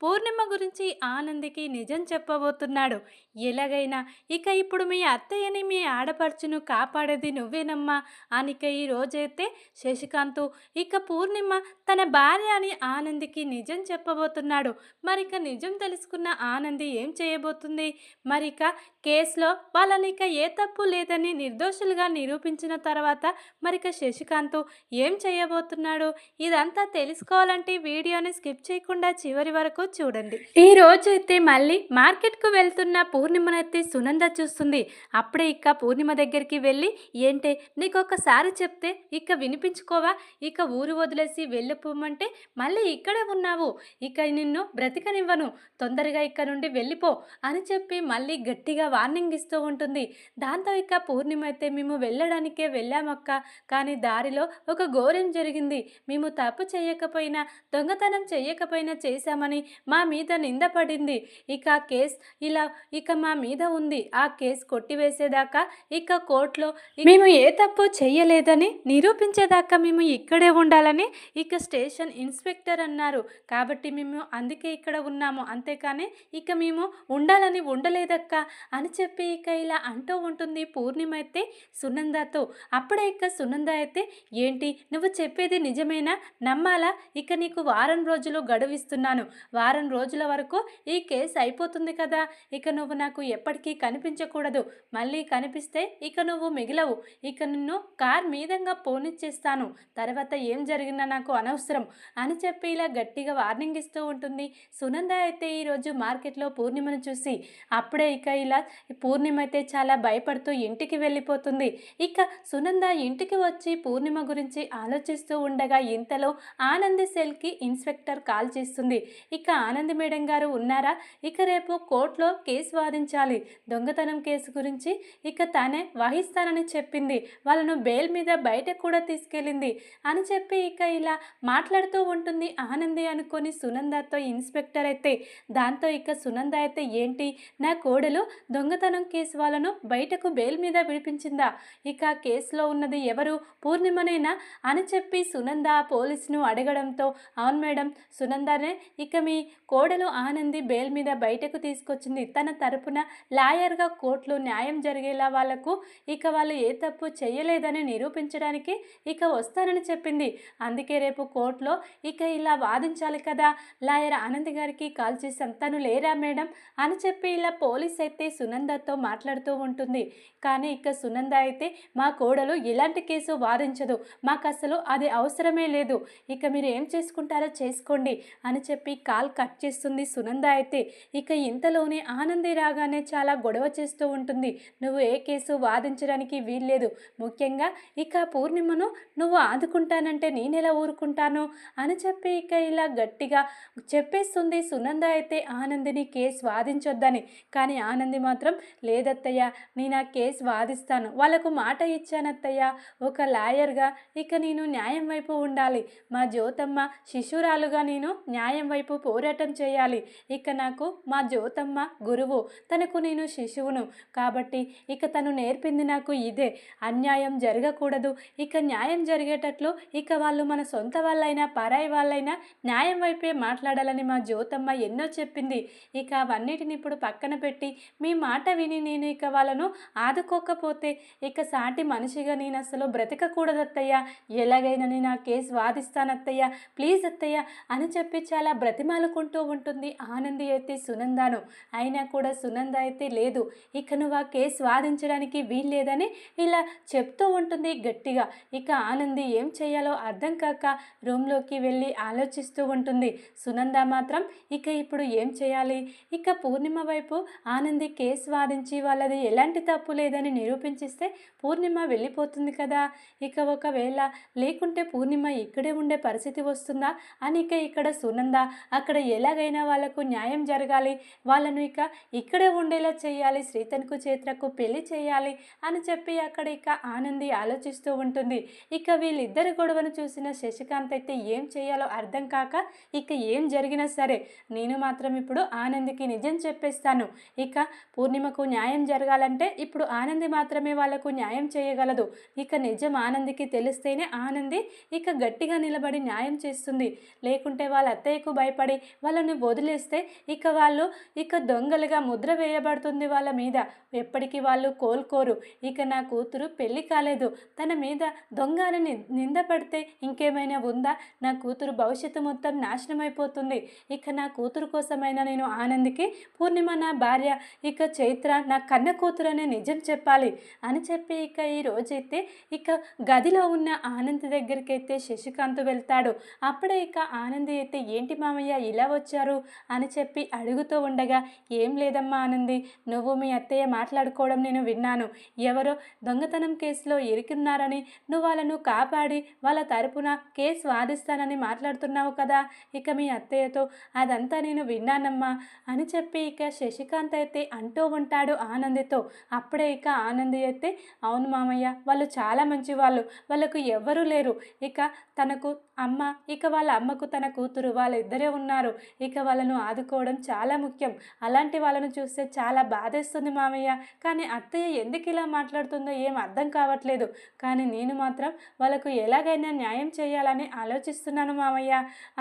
పూర్ణిమ గురించి ఆనందికి నిజం చెప్పబోతున్నాడు. ఎలాగైనా ఇక ఇప్పుడు మీ అత్తయ్యని మీ ఆడపడుచును కాపాడేది నువ్వేనమ్మా? అనిక ఈ రోజైతే శశికాంత్ ఇక పూర్ణిమ తన భార్య అని ఆనందికి నిజం చెప్పబోతున్నాడు. మరిక నిజం తెలుసుకున్న ఆనంది ఏం చేయబోతుంది? మరిక కేసులో వాళ్ళనిక ఏ తప్పు లేదని నిర్దోషులుగా నిరూపించిన తర్వాత మరిక శశికాంత్ ఏం చేయబోతున్నాడు? ఇదంతా తెలుసుకోవాలంటే వీడియోని స్కిప్ చేయకుండా చివరి వరకు చూడండి. ఈ రోజైతే మళ్ళీ మార్కెట్కు వెళ్తున్న పూర్ణిమనైతే సునంద చూస్తుంది. అప్పుడే ఇక పూర్ణిమ దగ్గరికి వెళ్ళి ఏంటే నీకు ఒకసారి చెప్తే ఇక వినిపించుకోవా? ఇక ఊరు వదిలేసి వెళ్ళిపోమంటే మళ్ళీ ఇక్కడే ఉన్నావు. ఇక నిన్ను బ్రతికనివ్వను. తొందరగా ఇక్కడ నుండి వెళ్ళిపో అని చెప్పి మళ్ళీ గట్టిగా వార్నింగ్ ఇస్తూ ఉంటుంది. దాంతో ఇక పూర్ణిమ అయితే మేము వెళ్ళడానికే వెళ్ళామక్క. కానీ దారిలో ఒక ఘోరం జరిగింది. మేము తప్పు చేయకపోయినా దొంగతనం చేయకపోయినా చేశామని మా మీద నింద పడింది. ఇక కేస్ ఇలా ఇక మా మీద ఉంది. ఆ కేసు కొట్టివేసేదాకా ఇక కోర్టులో మేము ఏ తప్పు చెయ్యలేదని నిరూపించేదాకా మేము ఇక్కడే ఉండాలని ఇక స్టేషన్ ఇన్స్పెక్టర్ అన్నారు. కాబట్టి మేము అందుకే ఇక్కడ ఉన్నాము. అంతేకాని ఇక మేము ఉండాలని ఉండలేదక్క అని చెప్పి ఇక ఇలా అంటూ ఉంటుంది పూర్ణిమ అయితే సునందతో. అప్పుడే ఇక సునంద అయితే ఏంటి? నువ్వు చెప్పేది నిజమేనా? నమ్మాలా? ఇక నీకు వారం రోజులు గడువిస్తున్నాను. వారం వారం రోజుల వరకు ఈ కేసు అయిపోతుంది కదా. ఇక నువ్వు నాకు ఎప్పటికీ కనిపించకూడదు. మళ్ళీ కనిపిస్తే ఇక నువ్వు మిగిలవు. ఇక నిన్ను కార్ మీదంగా పోనిచ్చేస్తాను. తర్వాత ఏం జరిగినా నాకు అనవసరం అని చెప్పి ఇలా గట్టిగా వార్నింగ్ ఇస్తూ ఉంటుంది. సునంద అయితే ఈరోజు మార్కెట్లో పూర్ణిమను చూసి అప్పుడే ఇక ఇలా పూర్ణిమ అయితే చాలా భయపడుతూ ఇంటికి వెళ్ళిపోతుంది. ఇక సునంద ఇంటికి వచ్చి పూర్ణిమ గురించి ఆలోచిస్తూ ఉండగా ఇంతలో ఆనంది సెల్కి ఇన్స్పెక్టర్ కాల్ చేస్తుంది. ఇక ఆనంద్ మేడం గారు ఉన్నారా? ఇక రేపు కోర్టులో కేసు వాదించాలి. దొంగతనం కేసు గురించి ఇక తానే వహిస్తానని చెప్పింది. వాళ్ళను బెయిల్ మీద బయటకు కూడా తీసుకెళ్ళింది. అని చెప్పి ఇక ఇలా మాట్లాడుతూ ఉంటుంది ఆనంది అనుకొని సునందతో ఇన్స్పెక్టర్ అయితే. దాంతో ఇక సునంద అయితే ఏంటి? నా కోడలు దొంగతనం కేసు వాళ్ళను బయటకు బెయిల్ మీద విడిపించిందా? ఇక కేసులో ఉన్నది ఎవరు? పూర్ణిమనేనా? అని చెప్పి సునంద పోలీసును అడగడంతో అవును మేడం సునందనే ఇక మీ కోడలు ఆనంది బెయిల్ మీద బయటకు తీసుకొచ్చింది. తన తరపున లాయర్గా కోర్టులో న్యాయం జరిగేలా వాళ్ళకు ఇక వాళ్ళు ఏ తప్పు చేయలేదని నిరూపించడానికి ఇక వస్తానని చెప్పింది. అందుకే రేపు కోర్టులో ఇక ఇలా వాదించాలి కదా. లాయర్ ఆనంద్ గారికి కాల్ చేశాం తను లేరా మేడం? అని చెప్పి ఇలా పోలీస్ అయితే సునందతో మాట్లాడుతూ ఉంటుంది. కానీ ఇక సునంద అయితే మా కోడలు ఎలాంటి కేసు వాదించదు. మాకు అసలు అది అవసరమే లేదు. ఇక మీరు ఏం చేసుకుంటారో చేసుకోండి అని చెప్పి కాల్ కట్ చేస్తుంది. సునంద అయితే ఇక ఇంతలోనే ఆనంది రాగానే చాలా గొడవ చేస్తూ ఉంటుంది. నువ్వు ఏ కేసు వాదించడానికి వీల్లేదు. ముఖ్యంగా ఇక పూర్ణిమను నువ్వు ఆదుకుంటానంటే నేనెలా ఊరుకుంటాను? అని చెప్పి ఇక ఇలా గట్టిగా చెప్పేస్తుంది. సునంద అయితే ఆనందిని కేసు వాదించొద్దని. కానీ ఆనంది మాత్రం లేదత్తయ్య నేను ఆ కేసు వాదిస్తాను. వాళ్ళకు మాట ఇచ్చానత్తయ్య. ఒక లాయర్గా ఇక నేను న్యాయం వైపు ఉండాలి. మా జ్యోతమ్మ శిశురాలుగా నేను న్యాయం వైపు పో పోరాటం చేయాలి. ఇక నాకు మా జ్యోతమ్మ గురువు తనకు నేను శిశువును. కాబట్టి ఇక తను నేర్పింది నాకు ఇదే. అన్యాయం జరగకూడదు. ఇక న్యాయం జరిగేటట్లు ఇక వాళ్ళు మన సొంత వాళ్ళైనా పరాయి వాళ్ళైనా న్యాయం వైపే మాట్లాడాలని మా జ్యోతమ్మ ఎన్నో చెప్పింది. ఇక అవన్నిటిని ఇప్పుడు పక్కన పెట్టి మీ మాట విని నేను ఇక వాళ్ళను ఆదుకోకపోతే ఇక సాటి మనిషిగా నేను అసలు బ్రతకకూడదు అత్తయ్య ఎలాగైనా నేను ఆ కేసు వాదిస్తాను అత్తయ్య ప్లీజ్ అత్తయ్య అని చెప్పి చాలా బ్రతిమాలు బ్రతిమాలుకుంటూ ఉంటుంది. ఆనంది అయితే సునందాను. అయినా కూడా సునంద అయితే లేదు. ఇక నువ్వు ఆ కేసు వాదించడానికి వీల్లేదని ఇలా చెప్తూ ఉంటుంది గట్టిగా. ఇక ఆనంది ఏం చేయాలో అర్థం కాక రూమ్లోకి వెళ్ళి ఆలోచిస్తూ ఉంటుంది. సునంద మాత్రం ఇక ఇప్పుడు ఏం చేయాలి? ఇక పూర్ణిమ వైపు ఆనంది కేసు వాదించి వాళ్ళది ఎలాంటి తప్పు లేదని నిరూపించిస్తే పూర్ణిమ వెళ్ళిపోతుంది కదా? ఇక ఒకవేళ లేకుంటే పూర్ణిమ ఇక్కడే ఉండే పరిస్థితి వస్తుందా? అని ఇక ఇక్కడ సునంద అక్కడ ఎలాగైనా వాళ్ళకు న్యాయం జరగాలి వాళ్ళను ఇక ఇక్కడే ఉండేలా చేయాలి శ్రీతన్కు చేత్రకు పెళ్ళి చేయాలి అని చెప్పి అక్కడ ఇక ఆనంది ఆలోచిస్తూ ఉంటుంది. ఇక వీళ్ళిద్దరి గొడవను చూసిన శశికాంత్ అయితే ఏం చేయాలో అర్థం కాక ఇక ఏం జరిగినా సరే నేను మాత్రం ఇప్పుడు ఆనందికి నిజం చెప్పేస్తాను. ఇక పూర్ణిమకు న్యాయం జరగాలంటే ఇప్పుడు ఆనంది మాత్రమే వాళ్ళకు న్యాయం చేయగలదు. ఇక నిజం ఆనందికి తెలిస్తేనే ఆనంది ఇక గట్టిగా నిలబడి న్యాయం చేస్తుంది. లేకుంటే వాళ్ళ అత్తయ్యకు భయపడి వాళ్ళని వదిలేస్తే ఇక వాళ్ళు ఇక దొంగలుగా ముద్ర వేయబడుతుంది వాళ్ళ మీద. ఎప్పటికీ వాళ్ళు కోలుకోరు. ఇక నా కూతురు పెళ్ళి కాలేదు. తన మీద దొంగ అని నిందపడితే ఇంకేమైనా ఉందా? నా కూతురు భవిష్యత్తు మొత్తం నాశనం అయిపోతుంది ఇక నా కూతురు కోసమైనా నేను ఆనందికి పూర్ణిమ నా భార్య ఇక చైత్ర నా కన్న కూతురు అనే నిజం చెప్పాలి అని చెప్పి ఇక ఈ రోజైతే ఇక గదిలో ఉన్న ఆనంద్ దగ్గరికైతే శశికాంత్ వెళ్తాడు. అప్పుడే ఇక ఆనంద్ అయితే ఏంటి మామయ్య ఇలా వచ్చారు అని చెప్పి అడుగుతూ ఉండగా ఏం లేదమ్మా ఆనంది నువ్వు మీ అత్తయ్య మాట్లాడుకోవడం నేను విన్నాను. ఎవరో దొంగతనం కేసులో ఇరుకున్నారని నువ్వు వాళ్ళను కాపాడి వాళ్ళ తరపున కేసు వాదిస్తానని మాట్లాడుతున్నావు కదా. ఇక మీ అత్తయ్యతో అదంతా నేను విన్నానమ్మా అని చెప్పి ఇక శశికాంత్ అయితే అంటూ ఉంటాడు ఆనందితో. అప్పుడే ఇక ఆనంది అయితే అవును మామయ్య వాళ్ళు చాలా మంచి వాళ్ళు వాళ్ళకు ఎవ్వరూ లేరు. ఇక తనకు అమ్మ ఇక వాళ్ళ అమ్మకు తన కూతురు వాళ్ళిద్దరే ఉన్నారు. ఇక వాళ్ళను ఆదుకోవడం చాలా ముఖ్యం. అలాంటి వాళ్ళను చూస్తే చాలా బాధేస్తుంది మామయ్య. కానీ అత్తయ్య ఎందుకు ఇలా మాట్లాడుతుందో ఏం అర్థం కావట్లేదు. కానీ నేను మాత్రం వాళ్ళకు ఎలాగైనా న్యాయం చేయాలని ఆలోచిస్తున్నాను మామయ్య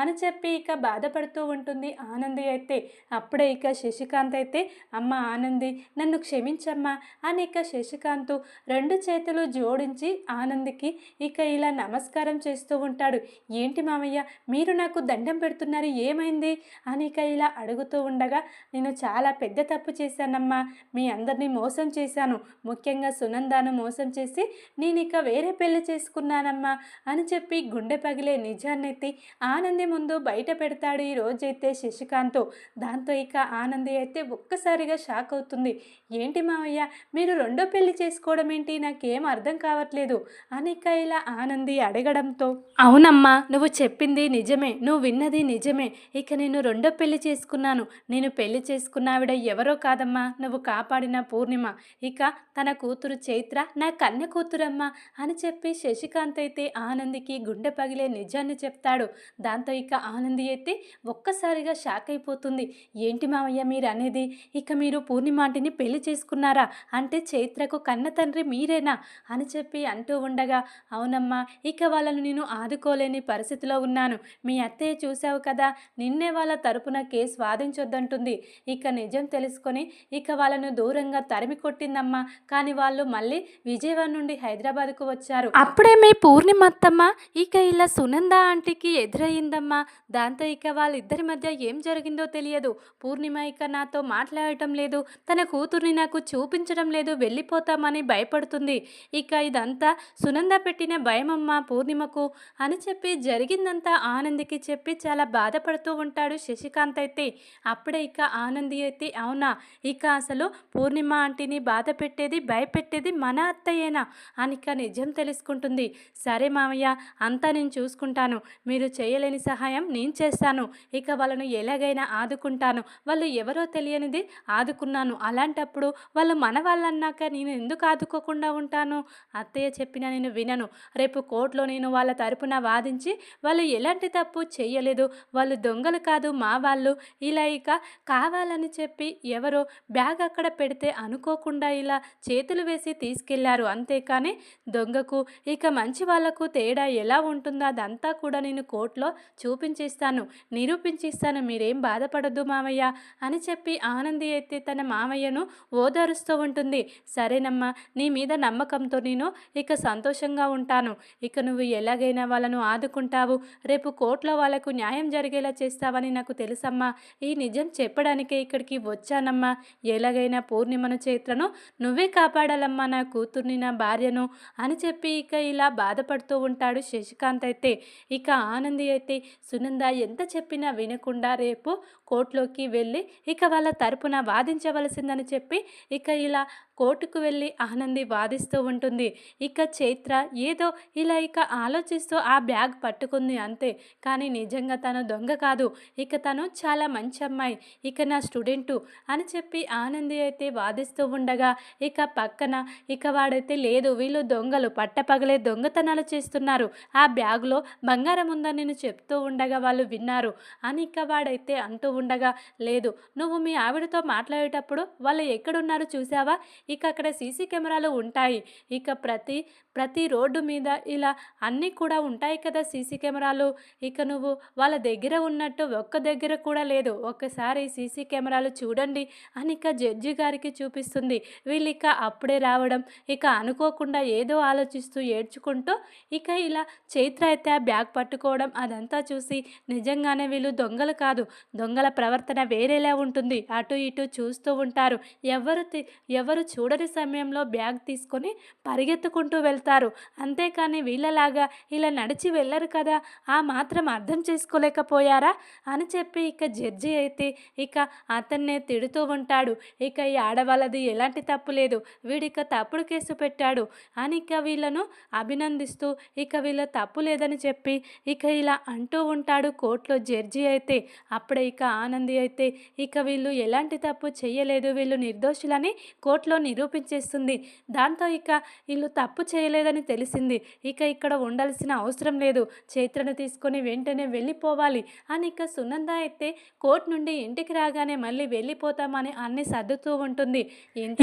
అని చెప్పి ఇక బాధపడుతూ ఉంటుంది ఆనంది అయితే. అప్పుడే ఇక శశికాంత్ అయితే అమ్మ ఆనంది నన్ను క్షమించమ్మా అని ఇక శశికాంత్ రెండు చేతులు జోడించి ఆనందికి ఇక ఇలా నమస్కారం చేస్తూ ఉంటాడు. ఏంటి మామయ్య మీరు నాకు దండం పెడుతున్నారు ఏమైంది? ఏమైంది? అనిక ఇలా అడుగుతూ ఉండగా నేను చాలా పెద్ద తప్పు చేశానమ్మా. మీ అందరినీ మోసం చేశాను. ముఖ్యంగా సునందాను మోసం చేసి నేను ఇక వేరే పెళ్ళి చేసుకున్నానమ్మా అని చెప్పి గుండె పగిలే నిజాన్నెత్తి ఆనంది ముందు బయట పెడతాడు ఈ రోజైతే శశికాంత్. దాంతో ఇక ఆనంది అయితే ఒక్కసారిగా షాక్ అవుతుంది. ఏంటి మావయ్య మీరు రెండో పెళ్ళి చేసుకోవడం ఏంటి? నాకేం అర్థం కావట్లేదు అనిక ఇలా ఆనంది అడగడంతో అవునమ్మా నువ్వు చెప్పింది నిజమే. నువ్వు విన్నది నిజమే. ఇక నేను రెండో పెళ్ళి చేసుకున్నాను. నేను పెళ్ళి చేసుకున్న ఆవిడ ఎవరో కాదమ్మా. నువ్వు కాపాడిన పూర్ణిమ. ఇక తన కూతురు చైత్ర నా కన్య కూతురమ్మా అని చెప్పి శశికాంత్ అయితే ఆనందికి గుండె పగిలే నిజాన్ని చెప్తాడు. దాంతో ఇక ఆనంది అయితే ఒక్కసారిగా షాక్ అయిపోతుంది. ఏంటి మావయ్య మీరు అనేది ఇక మీరు పూర్ణిమాంటిని పెళ్ళి చేసుకున్నారా? అంటే చైత్రకు కన్న తండ్రి మీరేనా? అని చెప్పి అంటూ ఉండగా అవునమ్మా ఇక వాళ్ళను నేను ఆదుకోలేని పరిస్థితిలో ఉన్నాను. మీ అత్తయ్య చూశావు కదా నేను నిన్నే వాళ్ళ తరపున కేసు వాదించొద్దంటుంది. ఇక నిజం తెలుసుకొని ఇక వాళ్ళను దూరంగా తరిమి కొట్టిందమ్మా. కానీ వాళ్ళు మళ్ళీ విజయవాడ నుండి హైదరాబాద్కు వచ్చారు. అప్పుడే మీ పూర్ణిమత్తమ్మ ఇక ఇలా సునంద ఆంటీకి ఎదురయ్యిందమ్మా. దాంతో ఇక వాళ్ళిద్దరి మధ్య ఏం జరిగిందో తెలియదు. పూర్ణిమ ఇక నాతో మాట్లాడటం లేదు. తన కూతుర్ని నాకు చూపించడం లేదు. వెళ్ళిపోతామని భయపడుతుంది. ఇక ఇదంతా సునంద పెట్టిన భయమమ్మా పూర్ణిమకు. అని చెప్పి జరిగిందంతా ఆనందికి చెప్పి చాలా బాధపడుతూ ఉంటాడు శశికాంత్ అయితే. అప్పుడే ఇక ఆనంది అయితే అవునా? ఇక అసలు పూర్ణిమ ఆంటీని బాధ పెట్టేది భయపెట్టేది మన అత్తయ్యేనా అని ఇక నిజం తెలుసుకుంటుంది. సరే మామయ్య అంతా నేను చూసుకుంటాను. మీరు చేయలేని సహాయం నేను చేస్తాను. ఇక వాళ్ళను ఎలాగైనా ఆదుకుంటాను. వాళ్ళు ఎవరో తెలియనిది ఆదుకున్నాను. అలాంటప్పుడు వాళ్ళు మన వాళ్ళన్నాక నేను ఎందుకు ఆదుకోకుండా ఉంటాను? అత్తయ్య చెప్పిన నేను వినను. రేపు కోర్టులో నేను వాళ్ళ తరపున వాదించి వాళ్ళు ఎలాంటి తప్పు చేయలేదు. వాళ్ళు దొంగ దొంగలు కాదు మా వాళ్ళు. ఇలా ఇక కావాలని చెప్పి ఎవరో బ్యాగ్ అక్కడ పెడితే అనుకోకుండా ఇలా చేతులు వేసి తీసుకెళ్ళారు. అంతేకాని దొంగకు ఇక మంచి వాళ్ళకు తేడా ఎలా ఉంటుందో అదంతా కూడా నేను కోర్టులో చూపించేస్తాను. నిరూపించిస్తాను. మీరేం బాధపడద్దు మామయ్య అని చెప్పి ఆనంది అయితే తన మామయ్యను ఓదారుస్తూ ఉంటుంది. సరేనమ్మా నీ మీద నమ్మకంతో నేను ఇక సంతోషంగా ఉంటాను. ఇక నువ్వు ఎలాగైనా వాళ్ళను ఆదుకుంటావు. రేపు కోర్టులో వాళ్ళకు న్యాయం జరిగేలా చేస్తావని నాకు తెలుసమ్మా. ఈ నిజం చెప్పడానికే ఇక్కడికి వచ్చానమ్మా. ఎలాగైనా పూర్ణిమను చైత్రను నువ్వే కాపాడాలమ్మా నా కూతుర్ని నా భార్యను అని చెప్పి ఇక ఇలా బాధపడుతూ ఉంటాడు శశికాంత్ అయితే. ఇక ఆనంది అయితే సునంద ఎంత చెప్పినా వినకుండా రేపు కోర్టులోకి వెళ్ళి ఇక వాళ్ళ తరపున వాదించవలసిందని చెప్పి ఇక ఇలా కోర్టుకు వెళ్ళి ఆనంది వాదిస్తూ ఉంటుంది. ఇక చైత్ర ఏదో ఇలా ఇక ఆలోచిస్తూ ఆ బ్యాగ్ పట్టుకుంది అంతే. కానీ నిజంగా తను దొంగ కాదు. ఇక తను చాలా మంచి అమ్మాయి. ఇక నా స్టూడెంటు అని చెప్పి ఆనంది అయితే వాదిస్తూ ఉండగా ఇక పక్కన ఇక వాడైతే లేదు. వీళ్ళు దొంగలు. పట్టపగలే దొంగతనాలు చేస్తున్నారు. ఆ బ్యాగ్లో బంగారం ఉందని నేను చెప్తూ ఉండగా వాళ్ళు విన్నారు. అని ఇక వాడైతే అంటూ ఉండగా లేదు. నువ్వు మీ ఆవిడతో మాట్లాడేటప్పుడు వాళ్ళు ఎక్కడున్నారో చూసావా ఇక అక్కడ సీసీ కెమెరాలు ఉంటాయి. ఇక ప్రతి ప్రతి రోడ్డు మీద ఇలా అన్నీ కూడా ఉంటాయి కదా సీసీ కెమెరాలు. ఇక నువ్వు వాళ్ళ దగ్గర ఉన్నట్టు ఒక్క దగ్గర కూడా లేదు. ఒక్కసారి సీసీ కెమెరాలు చూడండి అని ఇక జడ్జి గారికి చూపిస్తుంది. వీళ్ళు ఇక అప్పుడే రావడం ఇక అనుకోకుండా ఏదో ఆలోచిస్తూ ఏడ్చుకుంటూ ఇక ఇలా చైత్ర అయితే ఆ బ్యాగ్ పట్టుకోవడం అదంతా చూసి నిజంగానే వీళ్ళు దొంగలు కాదు. దొంగల ప్రవర్తన వేరేలా ఉంటుంది. అటు ఇటు చూస్తూ ఉంటారు. ఎవరు తి- ఎవరు చూడని సమయంలో బ్యాగ్ తీసుకొని పరిగెత్తుకుంటూ వెళ్తారు. అంతేకాని వీళ్ళలాగా ఇలా నడిచి వెళ్ళరు కదా ఆ మాత్రం అర్థం చేసుకోలేకపోయారా? అని చెప్పి ఇక జడ్జి అయితే ఇక అతన్నే తిడుతూ ఉంటాడు. ఇక ఈ ఆడవాళ్ళది ఎలాంటి తప్పు లేదు. వీడిక తప్పుడు కేసు పెట్టాడు అని ఇక వీళ్ళను అభినందిస్తూ ఇక వీళ్ళ తప్పు లేదని చెప్పి ఇక ఇలా అంటూ ఉంటాడు కోర్టులో జడ్జి అయితే. అప్పుడే ఇక ఆనంది అయితే ఇక వీళ్ళు ఎలాంటి తప్పు చేయలేదు వీళ్ళు నిర్దోషులని కోర్టులో నిరూపించేస్తుంది. దాంతో ఇక వీళ్ళు తప్పు చేయలేదని తెలిసింది. ఇక ఇక్కడ ఉండాల్సిన అవసరం లేదు. చైత్రను తీసుకొని వెంటనే వెళ్ళిపోవాలి అని ఇక సునంద అయితే కోర్టు నుండి ఇంటికి రాగానే మళ్ళీ వెళ్ళిపోతామని అన్ని సర్దుతూ ఉంటుంది.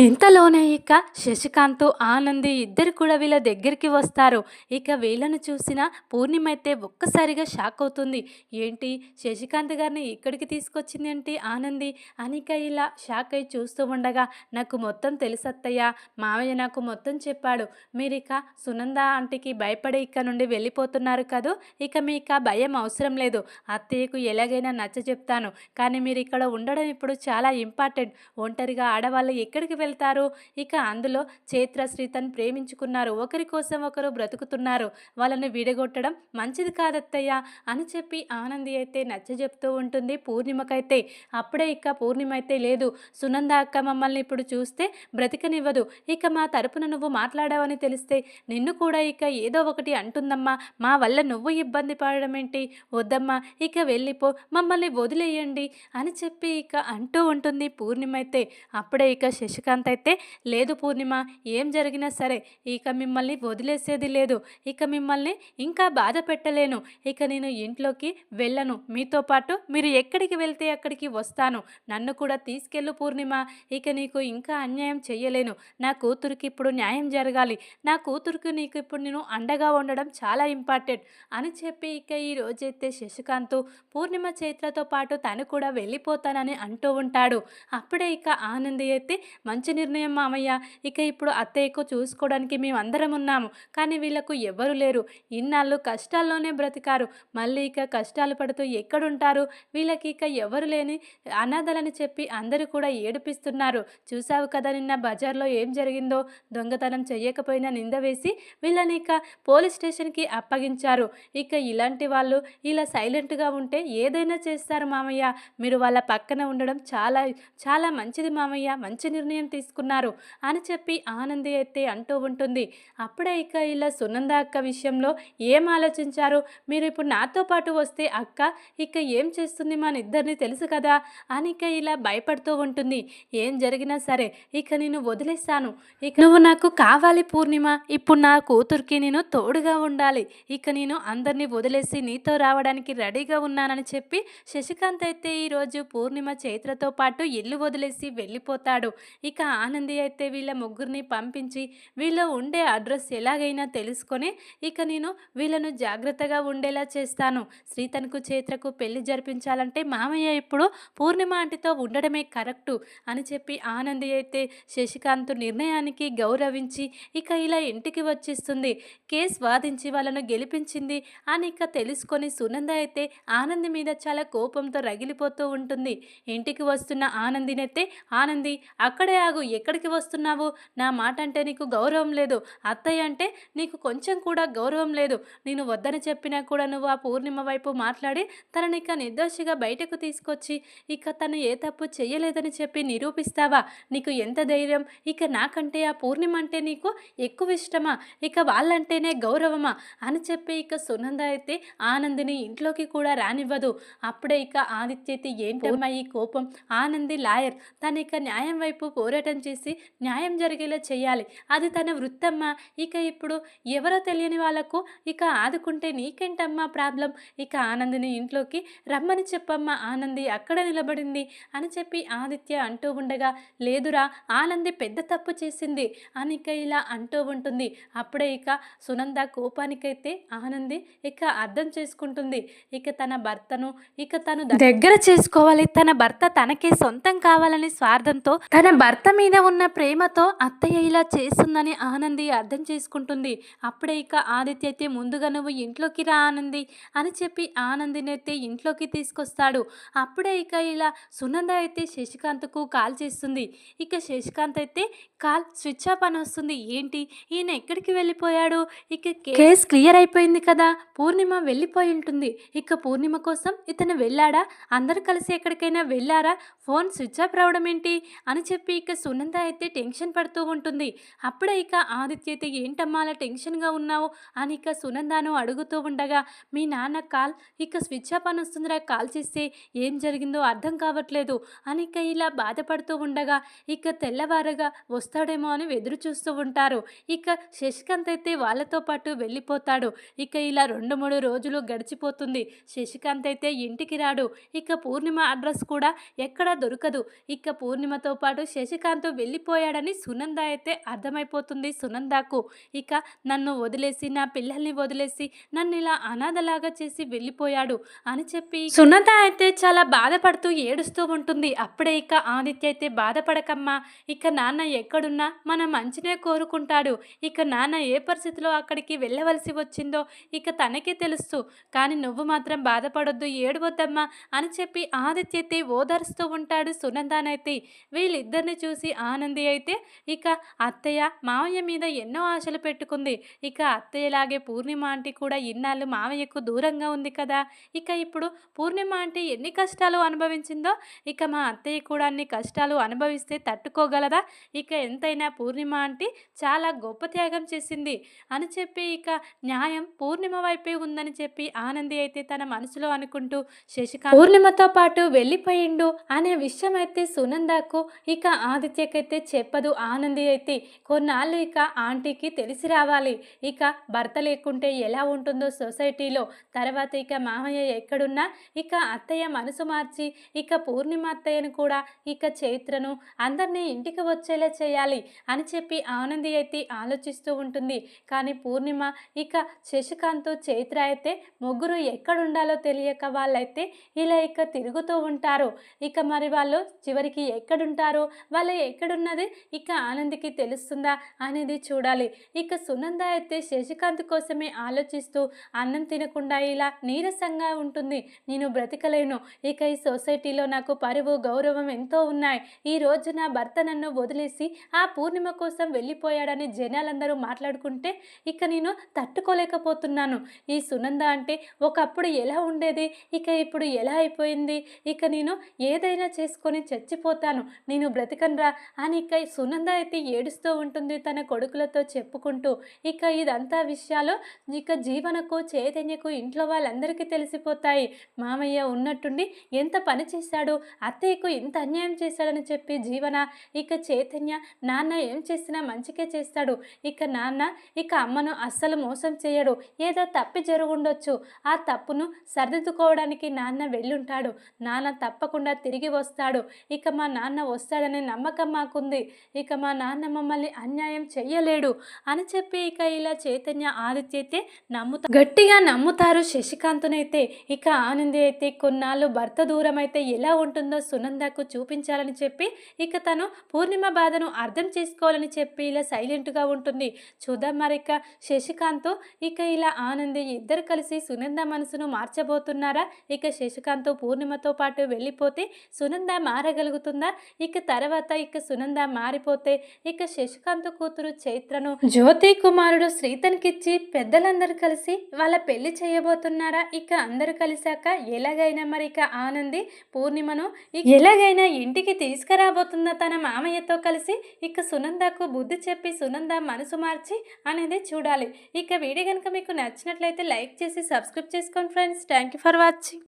ఇంతలోనే ఇక శశికాంత్ ఆనంది ఇద్దరు కూడా వీళ్ళ దగ్గరికి వస్తారు. ఇక వీళ్ళను చూసిన పూర్ణిమ అయితే ఒక్కసారిగా షాక్ అవుతుంది. ఏంటి? శశికాంత్ గారిని ఇక్కడికి తీసుకొచ్చింది ఏంటి ఆనంది అనిక ఇలా షాక్ అయి చూస్తూ ఉండగా నాకు మొత్తం తెలుసత్తయ్య. మావయ్య నాకు మొత్తం చెప్పాడు. మీరిక సునంద ఆంటీకి భయపడి ఇక్కడ నుండి వెళ్ళిపోతున్నారు కదూ? ఇక మీక భయం అవసరం లేదు. అత్తయ్యకు ఎలాగైనా నచ్చ చెప్తాను. కానీ మీరు ఇక్కడ ఉండడం ఇప్పుడు చాలా ఇంపార్టెంట్. ఒంటరిగా ఆడవాళ్ళు ఎక్కడికి వెళ్తారు? ఇక అందులో చైత్ర శ్రీతన్ ప్రేమించుకున్నారు. ఒకరి కోసం ఒకరు బ్రతుకుతున్నారు. వాళ్ళని విడగొట్టడం మంచిది కాదత్తయ్య అని చెప్పి ఆనంది అయితే నచ్చ చెప్తూ ఉంటుంది. పూర్ణిమకైతే. అప్పుడే ఇక పూర్ణిమ అయితే లేదు. సునంద అక్క మమ్మల్ని ఇప్పుడు చూస్తే బ్రతికనివ్వదు. ఇక మా తరపున నువ్వు మాట్లాడావని తెలిస్తే నిన్ను కూడా ఇక ఏదో ఒకటి అంటుందమ్మా. మా వల్ల నువ్వు ఇబ్బంది పడడం ఏంటి? వద్దమ్మా ఇక వెళ్ళిపో మమ్మల్ని వదిలేయండి అని చెప్పి ఇక అంటూ ఉంటుంది పూర్ణిమ అయితే. అప్పుడే ఇక శశికాంత్ అయితే లేదు పూర్ణిమ ఏం జరిగినా సరే ఇక మిమ్మల్ని వదిలేసేది లేదు. ఇక మిమ్మల్ని ఇంకా బాధ పెట్టలేను. ఇక నేను ఇంట్లోకి వెళ్ళను. మీతో పాటు మీరు ఎక్కడికి వెళ్తే అక్కడికి వస్తాను. నన్ను కూడా తీసుకెళ్ళు పూర్ణిమ. ఇక నీకు ఇంకా అన్యాయం చెయ్యలేను. నా కూతురికి ఇప్పుడు న్యాయం జరగాలి. నా కూతురికి నీకు ఇప్పుడు నేను అండగా ఉండడం చాలా ఇంపార్టెంట్ అని చెప్పి ఇక ఈ రోజైతే శశికాంత్ పూర్ణిమ చైత్రతో పాటు తను కూడా వెళ్ళిపోతానని అంటూ ఉంటాడు. అప్పుడే ఇక ఆనంది అయితే మంచి నిర్ణయం మామయ్య. ఇక ఇప్పుడు అత్తయ్యకు చూసుకోవడానికి మేము అందరం ఉన్నాము. కానీ వీళ్ళకు ఎవరు లేరు. ఇన్నాళ్ళు కష్టాల్లోనే బ్రతికారు. మళ్ళీ ఇక కష్టాలు పడుతూ ఎక్కడుంటారు? వీళ్ళకి ఇక ఎవరు లేని అనాథలని చెప్పి అందరూ కూడా ఏడిపిస్తున్నారు. చూసావు కదా నిన్న బజార్లో ఏం జరిగిందో దొంగతనం చెయ్యకపోయినా నింద వేసి వీళ్ళని ఇక పోలీస్ స్టేషన్కి అప్పగించారు. ఇక ఇలాంటి వాళ్ళు ఇలా సైలెంట్గా ఉంటే ఏదైనా చేస్తారు మామయ్య. మీరు వాళ్ళ పక్కన ఉండడం చాలా చాలా మంచిది మామయ్య. మంచి నిర్ణయం తీసుకున్నారు అని చెప్పి ఆనంది అయితే అంటూ ఉంటుంది. అప్పుడే ఇక ఇలా సునంద అక్క విషయంలో ఏం ఆలోచించారు? మీరు ఇప్పుడు నాతో పాటు వస్తే అక్క ఇక ఏం చేస్తుంది మన ఇద్దరిని తెలుసు కదా? అని ఇక ఇలా భయపడుతూ ఉంటుంది. ఏం జరిగినా సరే ఇక నేను వదిలేస్తాను ఇక నువ్వు నాకు కావాలి పూర్ణిమ. ఇప్పుడు నా కూతురికి నేను తోడుగా ఉండాలి. ఇక నేను అందరినీ వదిలేసి నీతో రావడానికి రెడీగా ఉన్నానని చెప్పి శశికాంత్ అయితే ఈరోజు పూర్ణిమ చైత్రతో పాటు ఇల్లు వదిలేసి వెళ్ళిపోతాడు. ఇక ఆనంది అయితే వీళ్ళ ముగ్గురిని పంపించి వీళ్ళు ఉండే అడ్రస్ ఎలాగైనా తెలుసుకొని ఇక నేను వీళ్ళను జాగ్రత్తగా ఉండేలా చేస్తాను. శ్రీతన్కు చైత్రకు పెళ్ళి జరిపించాలంటే మామయ్య ఇప్పుడు పూర్ణిమ ఆంటితో ఉండడమే కరెక్టు అని చెప్పి ఆనంది అయితే శశికాంత్ నిర్ణయానికి గౌరవించి ఇక ఇలా ఇంటికి వచ్చేస్తుంది. కేసు వాదించి వాళ్ళను గెలిపించింది అని ఇక తెలుసుకొని సునంద అయితే ఆనంది మీద చాలా కోపంతో రగిలిపోతూ ఉంటుంది. ఇంటికి వస్తున్న ఆనందినైతే ఆనంది అక్కడే ఆగు ఎక్కడికి వస్తున్నావు? నా మాట అంటే నీకు గౌరవం లేదు. అత్తయ్య అంటే నీకు కొంచెం కూడా గౌరవం లేదు. నేను వద్దని చెప్పినా కూడా నువ్వు ఆ పూర్ణిమ వైపు మాట్లాడి తనని ఇక నిర్దోషిగా బయటకు తీసుకొచ్చి ఇక తను ఏ తప్పు చేయలేదని చెప్పి నిరూపిస్తావా? నీకు ఎంత ధైర్యం శరీరం ఇక నాకంటే ఆ పూర్ణిమ అంటే నీకు ఎక్కువ ఇష్టమా? ఇక వాళ్ళంటేనే గౌరవమా? అని చెప్పి ఇక సునంద అయితే ఆనందిని ఇంట్లోకి కూడా రానివ్వదు. అప్పుడే ఇక ఆదిత్య అయితే ఏంటమ్మా ఈ కోపం? ఆనంది లాయర్ తను ఇక న్యాయం వైపు పోరాటం చేసి న్యాయం జరిగేలా చేయాలి. అది తన వృత్తమ్మా. ఇక ఇప్పుడు ఎవరో తెలియని వాళ్ళకు ఇక ఆదుకుంటే నీకేంటమ్మా ప్రాబ్లం? ఇక ఆనందిని ఇంట్లోకి రమ్మని చెప్పమ్మా. ఆనంది అక్కడ నిలబడింది అని చెప్పి ఆదిత్య అంటూ ఉండగా లేదురా ఆనంద్ ఆనంది పెద్ద తప్పు చేసింది అనిక ఇలా అంటూ ఉంటుంది. అప్పుడే ఇక సునంద కోపానికైతే ఆనంది ఇక అర్థం చేసుకుంటుంది. ఇక తన భర్తను ఇక తను దగ్గర చేసుకోవాలి. తన భర్త తనకే సొంతం కావాలని స్వార్థంతో తన భర్త మీద ఉన్న ప్రేమతో అత్తయ్య ఇలా చేస్తుందని ఆనంది అర్థం చేసుకుంటుంది. అప్పుడే ఇక ఆదిత్య అయితే ముందుగా నువ్వు ఇంట్లోకి రా ఆనంది అని చెప్పి ఆనందిని అయితే ఇంట్లోకి తీసుకొస్తాడు. అప్పుడే ఇక ఇలా సునంద అయితే శశికాంత్కు కాల్ చేస్తుంది. ఇక శశికాంత్ అయితే కాల్ స్విచ్ ఆఫ్ అని వస్తుంది. ఏంటి? ఈయన ఎక్కడికి వెళ్ళిపోయాడు? ఇక కేస్ క్లియర్ అయిపోయింది కదా. పూర్ణిమ వెళ్ళిపోయి ఉంటుంది. ఇక పూర్ణిమ కోసం ఇతను వెళ్ళాడా? అందరు కలిసి ఎక్కడికైనా వెళ్ళారా? ఫోన్ స్విచ్ ఆఫ్ రావడం ఏంటి? అని చెప్పి ఇక సునంద అయితే టెన్షన్ పడుతూ ఉంటుంది. అప్పుడే ఇక ఆదిత్య అయితే ఏంటమ్మా అలా టెన్షన్గా ఉన్నావు? అని ఇక సునందను అడుగుతూ ఉండగా మీ నాన్న కాల్ ఇక స్విచ్ ఆఫ్ అని వస్తుందిరా. కాల్ చేస్తే ఏం జరిగిందో అర్థం కావట్లేదు. అని ఇక ఇలా బాధపడుతూ ఉండగా ఇక తెల్లవారగా వస్తాడేమో అని ఎదురు చూస్తూ ఉంటారు. ఇక శశికాంత్ అయితే వాళ్ళతో పాటు వెళ్ళిపోతాడు. ఇక ఇలా రెండు మూడు రోజులు గడిచిపోతుంది. శశికాంత్ అయితే ఇంటికి రాడు. ఇక పూర్ణిమ అడ్రస్ కూడా ఎక్కడా దొరకదు. ఇక పూర్ణిమతో పాటు శశికాంత్ వెళ్ళిపోయాడని సునంద అయితే అర్థమైపోతుంది సునందకు. ఇక నన్ను వదిలేసి నా పిల్లల్ని వదిలేసి నన్ను ఇలా అనాథలాగా చేసి వెళ్ళిపోయాడు అని చెప్పి సునంద అయితే చాలా బాధపడుతూ ఏడుస్తూ ఉంటుంది. అప్పుడే ఇక ఆదిత్య అయితే బాధపడకమ్మా. ఇక నాన్న ఎక్కడున్నా మన మంచినే కోరుకుంటాడు. ఇక నాన్న ఏ పరిస్థితిలో అక్కడికి వెళ్ళవలసి వచ్చిందో ఇక తనకే తెలుసు. కానీ నువ్వు మాత్రం బాధపడొద్దు ఏడవద్దమ్మా అని చెప్పి ఆదిత్య అయితే ఓదారుస్తూ ఉంటాడు సునందానైతే. వీళ్ళిద్దరిని చూసి ఆనంది అయితే ఇక అత్తయ్య మావయ్య మీద ఎన్నో ఆశలు పెట్టుకుంది. ఇక అత్తయ్యలాగే పూర్ణిమ ఆంటీ కూడా ఇన్నాళ్ళు మావయ్యకు దూరంగా ఉంది కదా. ఇక ఇప్పుడు పూర్ణిమ ఆంటీ ఎన్ని కష్టాలు అనుభవించిందో ఇక మా అత్తయ్య కూడా అన్ని కష్టాలు అనుభవిస్తే తట్టుకోగల కదా! ఇక ఎంతైనా పూర్ణిమ అంటే చాలా గొప్ప త్యాగం చేసింది. అని చెప్పి ఇక న్యాయం పూర్ణిమ వైపే ఉందని చెప్పి ఆనంది అయితే తన మనసులో అనుకుంటూ శశికాంత్ పూర్ణిమతో పాటు వెళ్ళిపోయిండు అనే విషయం అయితే సునందకు ఇక ఆదిత్యకైతే చెప్పదు. ఆనంది అయితే కొన్నాళ్ళు ఇక ఆంటీకి తెలిసి రావాలి. ఇక భర్త లేకుంటే ఎలా ఉంటుందో సొసైటీలో. తర్వాత ఇక మామయ్య ఎక్కడున్నా ఇక అత్తయ్య మనసు మార్చి ఇక పూర్ణిమ అత్తయ్యను కూడా ఇక చైత్రను అందరినీ ఇంటికి వచ్చేలా చేయాలి అని చెప్పి ఆనంది అయితే ఆలోచిస్తూ ఉంటుంది. కానీ పూర్ణిమ ఇక శశికాంత్ చైత్ర అయితే ముగ్గురు ఎక్కడుండాలో తెలియక వాళ్ళైతే ఇలా ఇక తిరుగుతూ ఉంటారు. ఇక మరి వాళ్ళు చివరికి ఎక్కడుంటారు? వాళ్ళు ఎక్కడున్నది? ఇక ఆనందికి తెలుస్తుందా అనేది చూడాలి. ఇక సునంద అయితే శశికాంత్ కోసమే ఆలోచిస్తూ అన్నం తినకుండా ఇలా నీరసంగా ఉంటుంది. నేను బ్రతకలేను. ఇక ఈ సొసైటీలో నాకు పరువు గౌరవం ఎంతో ఉన్నాయి. ఈ రోజు నా భర్త నన్ను వదిలేసి ఆ పూర్ణిమ కోసం వెళ్ళిపోయాడని జనాలందరూ మాట్లాడుకుంటే ఇక నేను తట్టుకోలేకపోతున్నాను. ఈ సునంద అంటే ఒకప్పుడు ఎలా ఉండేది? ఇక ఇప్పుడు ఎలా అయిపోయింది? ఇక నేను ఏదైనా చేసుకొని చచ్చిపోతాను. నేను బ్రతకనరా అని ఇక సునంద అయితే ఏడుస్తూ ఉంటుంది తన కొడుకులతో చెప్పుకుంటూ. ఇక ఇదంతా విషయాలు ఇక జీవనకు చైతన్యకు ఇంట్లో వాళ్ళందరికీ తెలిసిపోతాయి. మామయ్య ఉన్నట్టుండి ఎంత పని చేశాడు? అత్తయ్యకు ఇంత అన్యాయం చేశాడని చెప్పి జీవన ఇక చైతన్య నాన్న ఏం చేసినా మంచికే చేస్తాడు. ఇక నాన్న ఇక అమ్మను అస్సలు మోసం చేయడు ఏదో తప్పి జరుగుండొచ్చు. ఆ తప్పును సరిదిద్దుకోవడానికి నాన్న వెళ్ళుంటాడు. నాన్న తప్పకుండా తిరిగి వస్తాడు. ఇక మా నాన్న వస్తాడనే నమ్మకం మాకుంది. ఇక మా నాన్న మమ్మల్ని అన్యాయం చెయ్యలేడు అని చెప్పి ఇక ఇలా చైతన్య ఆదిత్య అయితే నమ్ముతా గట్టిగా నమ్ముతారు శశికాంత్నైతే. ఇక ఆనంది అయితే కొన్నాళ్ళు భర్త దూరం అయితే ఎలా ఉంటుందో సునందకు చూపించాలని చెప్పి ఇక తను పూర్ణిమ బాధను అర్థం చేసుకోవాలని చెప్పి ఇలా సైలెంట్గా ఉంటుంది. చూద్దాం మరి ఇక శశికాంత్ ఇక ఇలా ఆనంది ఇద్దరు కలిసి సునంద మనసును మార్చబోతున్నారా? ఇక శశికాంత్ పూర్ణిమతో పాటు వెళ్ళిపోతే సునంద మారగలుగుతుందా? ఇక తర్వాత ఇక సునంద మారిపోతే ఇక శశికాంత్ కూతురు చైత్రను జ్యోతి కుమారుడు శ్రీతన్కిచ్చి పెద్దలందరూ కలిసి వాళ్ళ పెళ్ళి చేయబోతున్నారా? ఇక అందరూ కలిశాక ఎలాగైనా మరి ఇక ఆనంది పూర్ణిమను ఇక ఎలాగైనా ఇంటికి తీసుకురాబోతుందా తన మామయ్య మామయ్యతో కలిసి ఇక సునందకు బుద్ధి చెప్పి సునంద మనసు మార్చి అనేది చూడాలి. ఇక వీడియో కనుక మీకు నచ్చినట్లయితే లైక్ చేసి సబ్స్క్రైబ్ చేసుకోండి friends. Thank you for watching.